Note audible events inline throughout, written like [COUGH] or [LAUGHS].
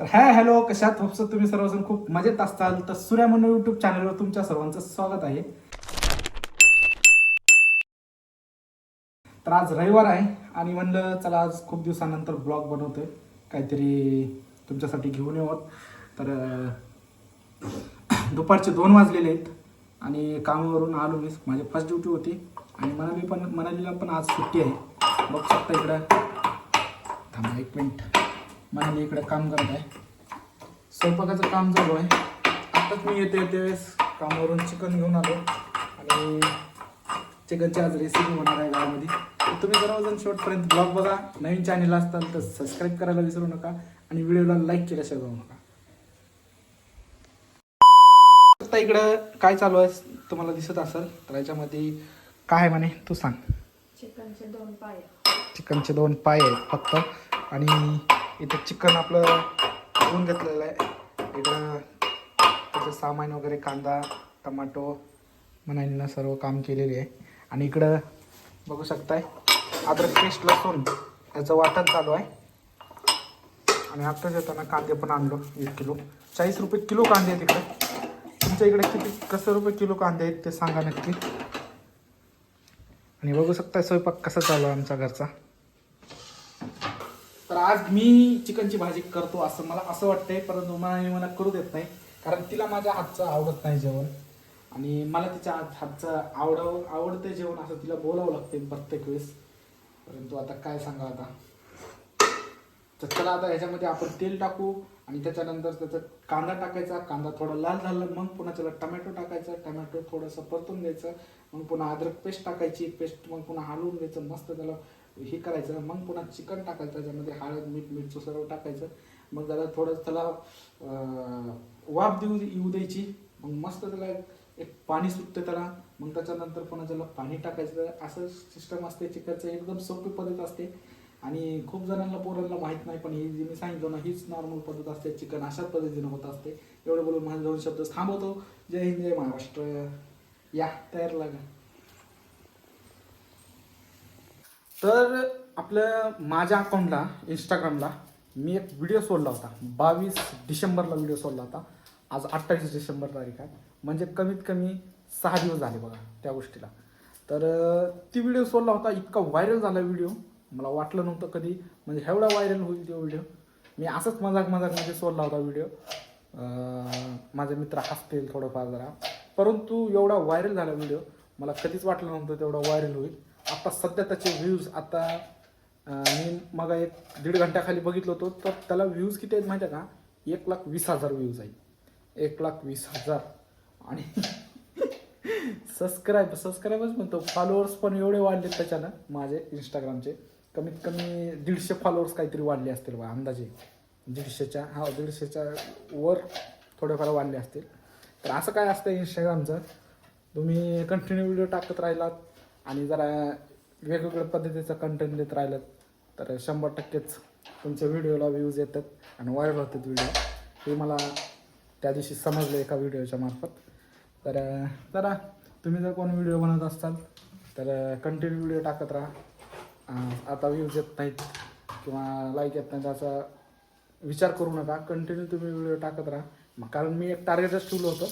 तर hi hello कशात hopes तुम्ही सर्वजण खूप मजेत असताल. तर सूर्या म्हणून युट्यूब चॅनलवर तुमच्या सर्वांचं स्वागत आहे. तर आज रविवार आहे आणि म्हणलं चला आज खूप दिवसानंतर ब्लॉग बनवतोय. काहीतरी तुमच्यासाठी घेऊन येऊ तर [COUGHS] दुपारचे दोन वाजलेले आहेत आणि कामावरून आलो मी. माझी फर्स्ट ड्युटी होती आणि मनाली पण मनालीला पण आज सुट्टी आहे. बघू शकता इकडं. थांबा एक मिनिट. मनाली इकडं काम करत आहे. स्वयंपाकाचं काम चालू आहे. आत्ताच मी येते येते वेळेस कामावरून चिकन घेऊन आलो. आणि चिकनची आज रेसिपी होणार आहे गावामध्ये. तर तुम्ही सर्वजण शेवटपर्यंत ब्लॉग बघा नवीन चॅनल असताल तर सबस्क्राईब करायला विसरू नका आणि व्हिडिओला लाईक केल्याशिवाय जाऊ नका. आता इकडं काय चालू आहे तुम्हाला दिसत असेल तर याच्यामध्ये काय आहे म्हणे? तू सांग. चिकनचे दोन पाय. चिकनचे दोन पाय आहेत फक्त. आणि इथं चिकन आपलं धुवून घेतलेलं आहे. इकडं त्याचं सामान वगैरे कांदा टमाटो म्हणायला सर्व काम केलेले आहे. आणि इकडं बघू शकताय अद्रक पेस्ट लसूण याचं वाटण चालू आहे. आणि आत्ताच येताना कांदे पण आणलो एक किलो. चाळीस रुपये किलो कांदे आहेत इकडे. तुमच्या इकडे किती कसं रुपये किलो कांदे आहेत ते सांगा नक्की. आणि बघू शकता स्वयंपाक कसा चालू आहे आमच्या घरचा. आज मी चिकनची भाजी करतो असं मला असं वाटतंय परंतु मला मला करू देत नाही कारण तिला माझ्या हातचं आवडत नाही जेवण. आणि मला तिच्या हात- हातचं आवडव आवडतं जेवण असं तिला बोलावं लागते प्रत्येक वेळेस. परंतु आता काय सांगा आता? तर चला आता ह्याच्यामध्ये आपण तेल टाकू आणि त्याच्यानंतर त्याचा कांदा टाकायचा कांदा थोडा लाल झाला मग पुन्हा त्याला टमॅटो टाकायचा टमॅटो थोडंसं परतून द्यायचं मग पुन्हा अद्रक पेस्ट टाकायची पेस्ट मग पुन्हा हलवून द्यायचं मस्त त्याला हे करायचं मग पुन्हा चिकन टाकायचं त्याच्यामध्ये हळद मीठ मिठचं सर्व टाकायचं. मग जरा थोडं त्याला वाफ देऊ येऊ द्यायची. मग मस्त त्याला एक पाणी सुटतं त्याला. मग त्याच्यानंतर पुन्हा त्याला पाणी टाकायचं. असं सिस्टम असते चिकनचं एकदम सोपी पद्धत असते. आणि खूप जणांना पोरांना माहीत नाही पण ही जी मी सांगितलं ना हीच नॉर्मल पद्धत असते. चिकन अशाच पद्धतीनं होत असते. एवढं बोलून माझे दोन शब्द थांबवतो. जय हिंद जय महाराष्ट्र. या तयार लागा. तर आपल्या माझ्या अकाउंटला इंस्टाग्रामला मी एक व्हिडिओ सोडला होता. बावीस डिसेंबरला व्हिडिओ सोडला होता. आज अठ्ठावीस डिसेंबर तारीख आहे. म्हणजे कमीत कमी सहा दिवस झाले बघा त्या गोष्टीला. तर ती व्हिडिओ सोडला होता. इतका व्हायरल झाला व्हिडिओ मला वाटलं नव्हतं कधी. म्हणजे एवढा व्हायरल होईल तो व्हिडिओ मी असंच मजाक मजाकमध्ये सोडला होता व्हिडिओ माझे मित्र हसतील थोडंफार जरा. परंतु एवढा व्हायरल झाला व्हिडिओ मला कधीच वाटलं नव्हतं तेवढा व्हायरल होईल. आता सध्या त्याचे व्ह्यूज आता मी मग एक दीड घंट्याखाली बघितलं होतो तर त्याला व्ह्यूज किती आहेत माहिती आहे का? एक लाख वीस हजार व्ह्यूज आहेत. एक लाख वीस हजार. आणि [LAUGHS] सबस्क्राईब सबस्क्राईबच म्हणतो फॉलोअर्स पण एवढे वाढले त्याच्यानं माझे इंस्टाग्रामचे कमीत कमी दीडशे फॉलोअर्स काहीतरी वाढले असतील बा अंदाजे. दीडशेच्या हा दीडशेच्या वर थोडेफार वाढले असतील. तर असं काय असतं इंस्टाग्रामचं तुम्ही कंटिन्यू व्हिडिओ टाकत राहिलात आणि जरा वेगवेगळ्या पद्धतीचं कंटेंट देत राहिलं तर शंभर टक्केच तुमच्या व्हिडिओला व्ह्यूज येतात आणि व्हायरल होतात व्हिडिओ हे मला त्या दिवशी समजलं एका व्हिडिओच्या मार्फत. तर जरा तुम्ही जर कोण व्हिडिओ बनवत असाल तर कंटिन्यू व्हिडिओ टाकत राहा. आता व्ह्यूज येत नाहीत किंवा लाईक येत नाहीत असा विचार करू नका. कंटिन्यू तुम्ही व्हिडिओ टाकत राहा. मग कारण मी एक टार्गेटच ठेवलं होतं.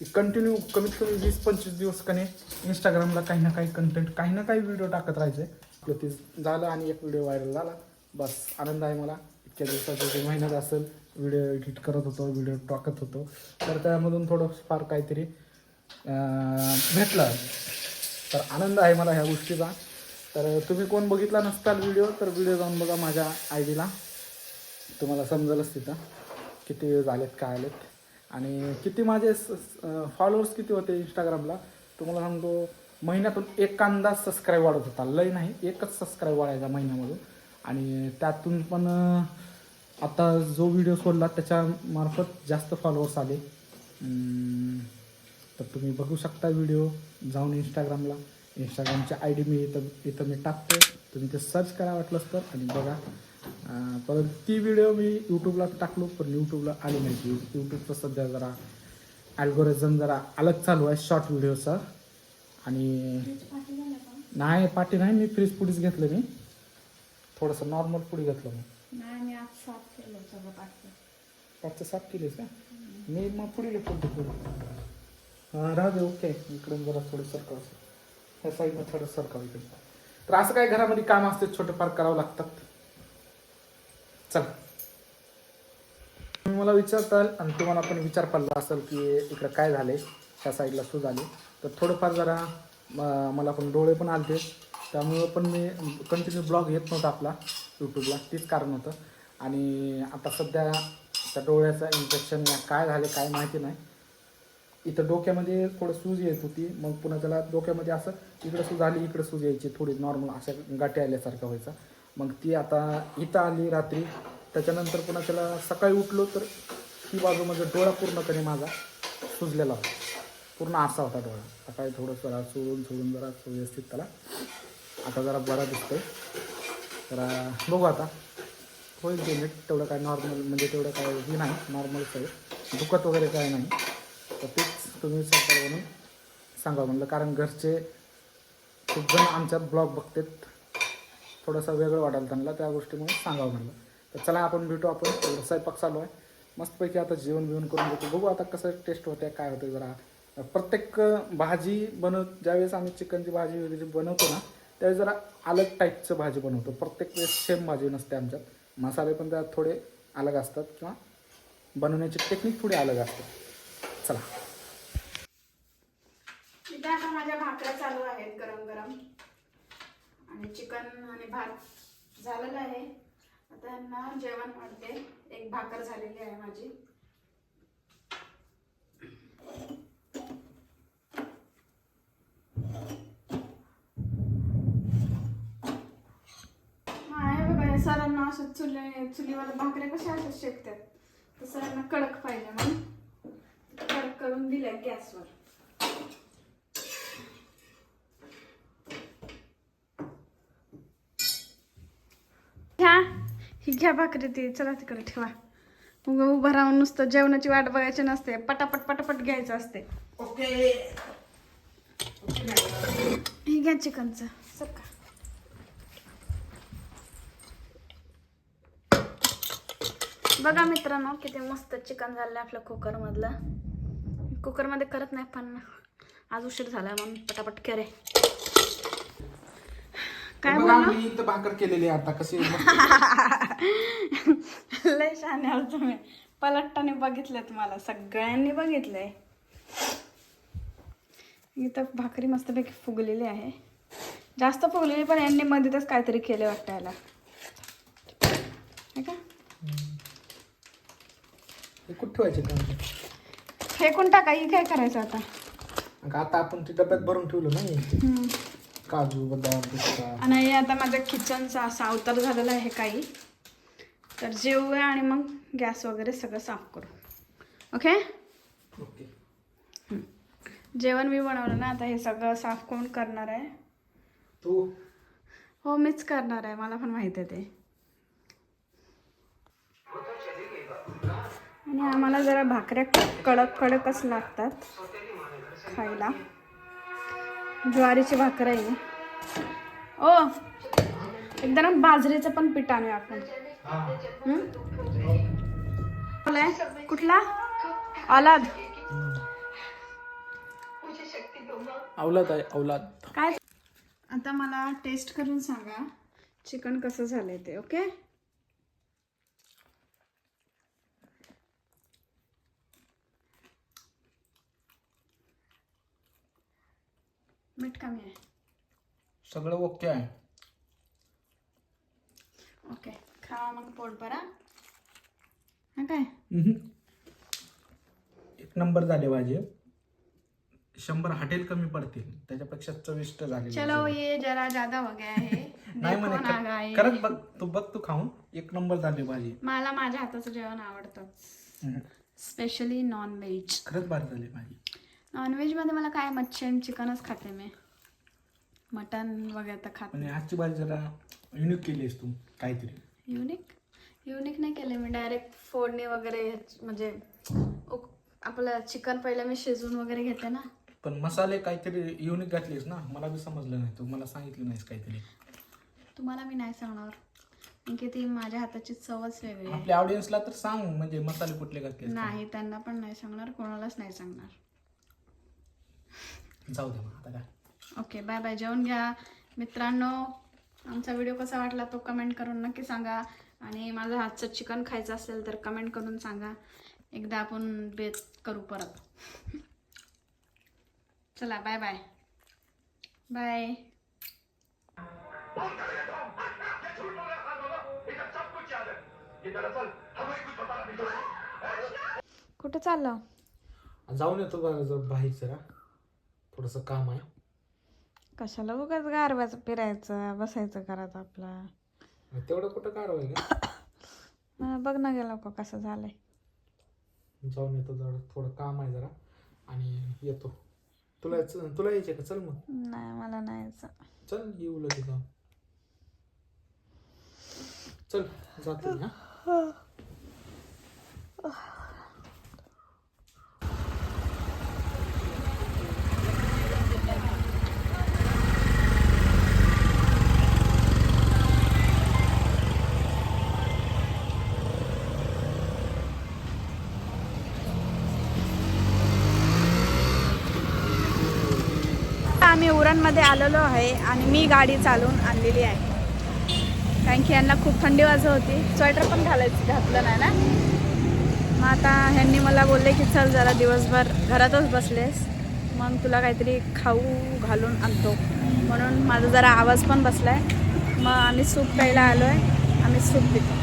की कंटिन्यू कमीत कमी वीस पंचवीस दिवस कने इंस्टाग्रामला काही ना काही कंटेंट काही ना काही व्हिडिओ टाकत राहायचे आपलं ते झालं आणि एक व्हिडिओ व्हायरल झाला. बस आनंद आहे मला. इतक्या दिवसाचं जे महिन्यात असेल व्हिडिओ एडिट करत होतो व्हिडिओ टाकत होतो. तर त्यामधून थोडं फार काहीतरी भेटलं. तर आनंद आहे मला ह्या गोष्टीचा. तर तुम्ही कोण बघितला नसताल व्हिडिओ तर व्हिडिओ जाऊन बघा माझ्या आय डीला तुम्हाला समजेलच तिथं. किती वेळ झालेत काय आलेत. आणि किती माझे फॉलोअर्स किती होते इंस्टाग्रामला तुम्हाला सांगतो महिन्यातून एकांदा सबस्क्राईब वाढत होता. लय नाही एकच सबस्क्राईब वाढायचा महिन्यामधून. आणि त्यातून पण आता जो व्हिडिओ सोडला त्याच्यामार्फत जास्त फॉलोअर्स आले. तर तुम्ही बघू शकता व्हिडिओ जाऊन इंस्टाग्रामला इंस्टाग्रामची आय डी मी इथं इथं मी टाकतो तुम्ही ते सर्च करा वाटलंच तर आणि बघा. परंतु ती व्हिडिओ मी यूट्यूबला टाकलो पण यूट्यूबला आली नाही. यूट्यूबचं सध्या जरा ॲल्गोरिझम जरा अलग चालू आहे शॉर्ट व्हिडिओचा आणि नाही पाठी नाही मी फ्रीज पुडीच घेतलं मी. थोडंसं नॉर्मल पुडी घेतलं मी. नाही मी आज साफ केलं का? मी मग पुढे हां राहू दे ओके इकडून जरा थोडं सरकाव ह्या साईडनं थोडं सरकाव इकडे. तर असं काय घरामध्ये काम असते छोटे फार करावं लागतात चला. तुम्ही मला विचारताल आणि तुम्हाला पण विचार पडला असेल की इकडं काय झाले त्या साईडला सूज आली. तर थोडंफार जरा मला पण डोळे पण आलते. त्यामुळं पण मी कंटिन्यू ब्लॉग येत नव्हता आपला यूट्यूबला तेच कारण होतं. आणि आता सध्या त्या डोळ्याचं इन्फेक्शन काय झाले काय माहिती नाही. इथं डोक्यामध्ये थोडं सूज येत होती. मग पुन्हा त्याला डोक्यामध्ये असं इकडं सूज आली इकडं सूज यायची थोडी नॉर्मल अशा गाठी आल्यासारखं व्हायचा. मग ती आता इथं आली रात्री. त्याच्यानंतर पुन्हा त्याला सकाळी उठलो तर ती बाजू म्हणजे डोळा पूर्णपणे माझा सुजलेला होता. पूर्ण असा होता डोळा. सकाळी थोडं जरा सोडून सोडून जरा व्यवस्थित त्याला. आता जरा बरा दिसतोय. तर बघू आता. होईल ते नीट. तेवढं काय नॉर्मल म्हणजे तेवढं काय ही नाही. नॉर्मलच आहे दुखत वगैरे काय नाही. तर तेच तुम्ही सरकार म्हणून सांगा म्हणलं. कारण घरचे खूप जण आमच्या ब्लॉग बघतात. थोडंसं वेगळं वाटायला त्यांना त्या गोष्टीमुळे सांगावं म्हणलं. तर चला आपण भेटू आपण स्वयंपाक चालू आहे. मस्तपैकी आता जेवण बिवण करून घेतो. बघू आता कसं टेस्ट होते काय होते जरा. प्रत्येक भाजी बनव ज्यावेळेस आम्ही चिकनची भाजी वगैरे बनवतो ना त्यावेळेस जरा अलग टाईपचं भाजी बनवतो. प्रत्येक वेळेस सेम भाजी नसते आमच्यात. मसाले पण त्यात थोडे अलग असतात किंवा बनवण्याची टेक्निक थोडी अलग असते. चला. माझ्या भाकऱ्या चालू आहेत गरम गरम आणि चिकन आणि भात झालेलं आहे. आता यांना जेवण वाढते. एक भाकर झालेली आहे माझी. सरांना असं चुली चुलीवर भाकऱ्या कशा असं शेकतात. तर सरांना कडक पाहिजे म्हणून. कडक करून दिल्या गॅसवर. घ्या भाकरी ती चला तिकडे ठेवा. मग उभं राहून नुसतं जेवणाची वाट बघायची नसते पटापट पटापट घ्यायचं असते. ओके. हे घ्या चिकनचं सर का. बघा मित्रांनो किती मस्त चिकन झालं आपल्या कुकरमधलं. कुकरमध्ये करत नाही पण आज उशीर झाला म्हणून पटापट करे काय बघा बोललो? इथं भाकर केलेली आहे आता कशी [LAUGHS] लय शहाणे आहोत तुम्ही. पलट्टाने बघितलं तुम्हाला सगळ्यांनी बघितलंय. इथं भाकरी मस्तपैकी फुगलेली आहे. जास्त फुगलेली पण यांनी मध्येच काहीतरी केले वाटतं याला है का? कुठं ठेवायचे का फेकून टाका ही काय करायचं आता? आता आपण ते डब्यात भरून ठेवलं नाही हम्म. काजू बदाम पिस्ता. आणि हे आता माझ्या किचनचा असा अवतार झालेला आहे काही. तर जेवूया आणि मग गॅस वगैरे सगळं साफ करू. ओके ओके जेवण मी बनवलं ना आता हे सगळं साफ कोण करणार आहे? तू? हो मीच करणार आहे. मला पण माहिती आहे ते. आणि आम्हाला जरा भाकऱ्या कडक कडकच लागतात खायला. ज्वारीची भाकर आहे ओ एकदा ना बाजरीचं पण पीठ आणूया आपण. हं? कुठला? अलाद अवलाद आहे अवलाद काय? आता मला टेस्ट करून सांगा चिकन कसं झालंय ते ओके? मीठ कमी आहे. सगळं ओके आहे. ओके. खा मग पोट बरा हा काय? एक नंबर झाले भाजी शंभर हॉटेल कमी पडतील. त्याच्यापेक्षा चविष्ट झाले चलो ये जरा ज्यादा हो गया है. [LAUGHS] नाही म्हणे. खरंच बघ तू बघ तू खाऊन. एक नंबर झाली भाजी मला माझ्या हाताचं जेवण आवडतं. स्पेशली नॉन व्हेज खरंच भारी झाली भाजी नॉनव्हेजमध्ये मला काय मच्छी आणि चिकनच खाते मी. मटन वगैरे तर खात आणि आजची भाजी जरा युनिक केलीस तू काहीतरी. नाही युनिक युनिक नाही केले मी डायरेक्ट फोडणी वगैरे म्हणजे उक- आपलं चिकन पहिलं मी शिजवून वगैरे घेते ना. पण मसाले काहीतरी युनिक घातलीस ना मला बी समजलं नाही तू मला सांगितलं नाहीस काहीतरी. तुम्हाला मी नाही सांगणार. की ती माझ्या हाताची चवच वेगळी आहे. आपल्या ऑडियन्सला तर सांग म्हणजे मसाले कुठले घातले नाही त्यांना पण नाही सांगणार कोणालाच नाही सांगणार. जाऊ दे मग आता काय? ओके बाय बाय जेवून घ्या. मित्रांनो आमचा व्हिडिओ कसा वाटला तो कमेंट करून नक्की सांगा. आणि माझं हातचं चिकन खायचं असेल तर कमेंट करून सांगा. एकदा आपण बेत करू परत. चला बाय बाय. बाय कुठं चाललं? जाऊन येतो बाहेर जरा. थोडंसं काम आहे. कशाला उगाच गारव्याचं फिरायचं बसायचं घरात आपला? तेवढं कुठं का? अं, बघ ना गेला का कसं झालंय. जाऊन येतो जरा थोडं काम आहे जरा. आणि येतो. तुला तुला यायचे का? चल मग. नाही मला नाही यायचं. चल येऊ लगेच जाऊन. चल जातो मी, हा. आम्ही उरणमध्ये आलेलो आहे आणि मी गाडी चालवून आणलेली आहे. कारण की यांना खूप थंडी वाजत होती स्वेटर पण घालायचं घातलं नाही ना? मग आता ह्यांनी मला बोलले की चल जरा दिवसभर घरातच बसलेस. मग तुला काहीतरी खाऊ घालून आणतो. म्हणून माझा जरा आवाज पण बसला आहे मग आम्ही सूप प्यायला आलो आहे आम्ही सूप पितो.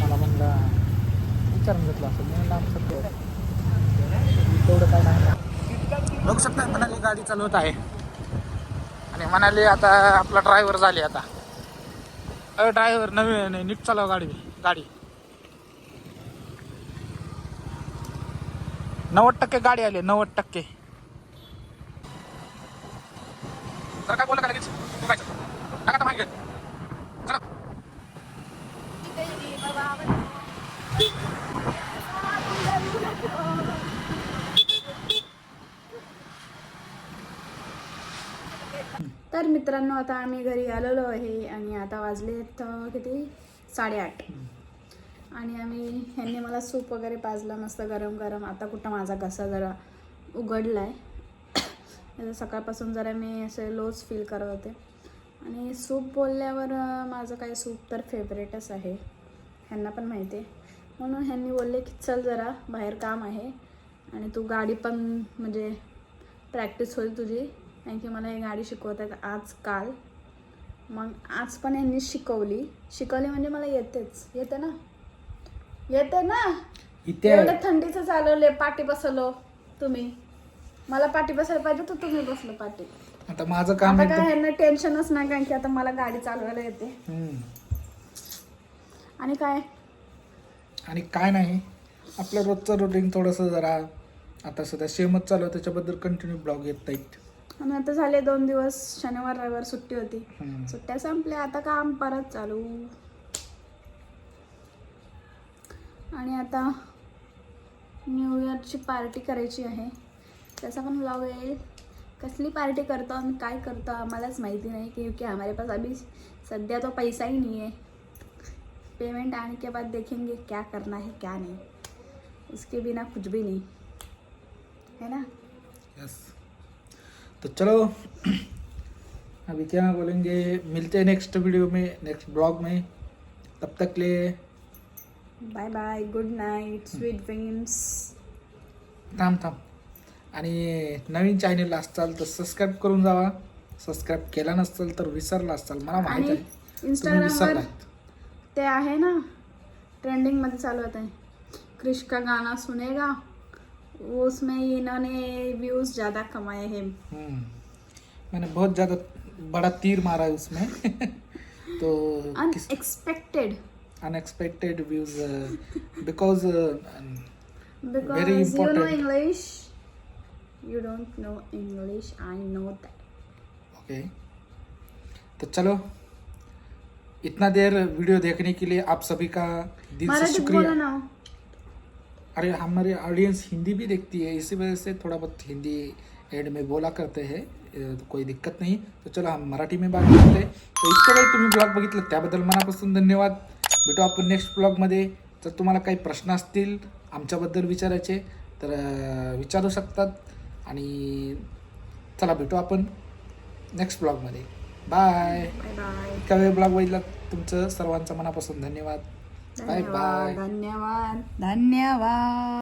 मला म्हणला विचारून घेतलं असं मी लांब आमचं तेवढं काय नाही बघू शकता गाडी चालवत आहे. आणि म्हणाले आता आपला ड्रायव्हर झाले आता. अरे ड्रायव्हर नवीन नाही नीट चालव गाडी गाडी. नव्वद टक्के गाडी आली नव्वद टक्के. जरा काय बोला का लगेच बघायचं टाका आता मागे चला तर मित्रांनो आता आम्ही घरी आलेलो आहे आणि आता वाजलेत आहेत किती? साडेआठ. आणि आम्ही ह्यांनी मला सूप वगैरे पाजला मस्त गरम गरम. आता कुठं माझा घसा जरा उघडला आहे सकाळपासून जरा मी असे लोच फील करत होते. आणि सूप बोलल्यावर माझं काही सूप तर फेवरेटच आहे. ह्यांना पण माहिती आहे म्हणून ह्यांनी बोलले की चल जरा बाहेर काम आहे आणि तू गाडी पण म्हणजे प्रॅक्टिस होईल तुझी. कारण की मला ही गाडी शिकवत आहेत आज काल. मग आज पण यांनी शिकवली. शिकवली म्हणजे मला येतेच. येते ना? येते ना? इथे एवढं थंडीचं चालवले पाठी बसवलो तुम्ही. मला पाठी बसायला पाहिजे तर तुम्ही बसलो पाठी. आता माझं काम आता आहे काय यांना टेन्शनच नाही कारण की आता मला गाडी चालवायला येते. हम्म. आणि काय? आणि काय नाही. आपलं रोजचं रुटीन थोडंसं जरा आता सध्या सेमच चालू आहे त्याच्याबद्दल कंटिन्यू ब्लॉग येत आहेत आणि आता झाले दोन दिवस शनिवार रविवार सुट्टी होती. हम्म. सुट्ट्या संपल्या आता काम परत चालू. आणि आता न्यू इयरची पार्टी करायची आहे. त्याचा पण ब्लॉग येईल कसली पार्टी करतो आणि काय करतो आम्हालाच माहिती नाही क्योंकि हमारे पास अभी सध्या तो पैसा ही नहीं है पेमेंट आने के बाद देखेंगे क्या करना है क्या नहीं. उसके बिना कुछ भी नहीं. है ना? यस तो चलो। अभी क्या बोलेंगे मिलते हैं नेक्स्ट वीडियो में नेक्स्ट ब्लॉग में। तब तक ले bye bye good night sweet dreams थांब थांब। आणि नवीन चॅनेल असताल तर सबस्क्राईब करून जावा. सबस्क्राईब केला नसेल तर विसरला असाल मला माहिती आहे. इंस्टाग्रामवर ते आहे ना ट्रेंडिंगमध्ये चालू होता है क्रिश का गाना सुनेगा. वो उसमें इन्होंने व्यूज़ ज़्यादा कमाए हैं। हम्म। मैंने बहुत ज़्यादा बड़ा तीर मारा है उसमें। [LAUGHS] तो unexpected unexpected views because because you know English you don't know English I know that okay तो चलो इतना देर वीडियो देखने के लिए आप सभी का दिल से शुक्रिया। अरे हमारी ऑडियंस हिंदी भी देखती है इसी वजह से थोड़ा बहुत हिंदी एड में बोला करते हैं अ, कोई दिक्कत नहीं। तो चलो हम मराठी में बात करते हैं। तर इतकं वेळ तुम्ही ब्लॉग बघितलं त्याबद्दल मनापासून धन्यवाद। भेटू आपण नेक्स्ट ब्लॉगमध्ये जर तुम्हाला काही प्रश्न असतील आमच्याबद्दल विचारायचे तर विचारू शकतात. आणि चला भेटू आपण नेक्स्ट ब्लॉगमध्ये बाय इतका वेळ ब्लॉग बघितला तुमचं सर्वांचं मनापासून धन्यवाद. बाय बाय धन्यवाद. धन्यवाद.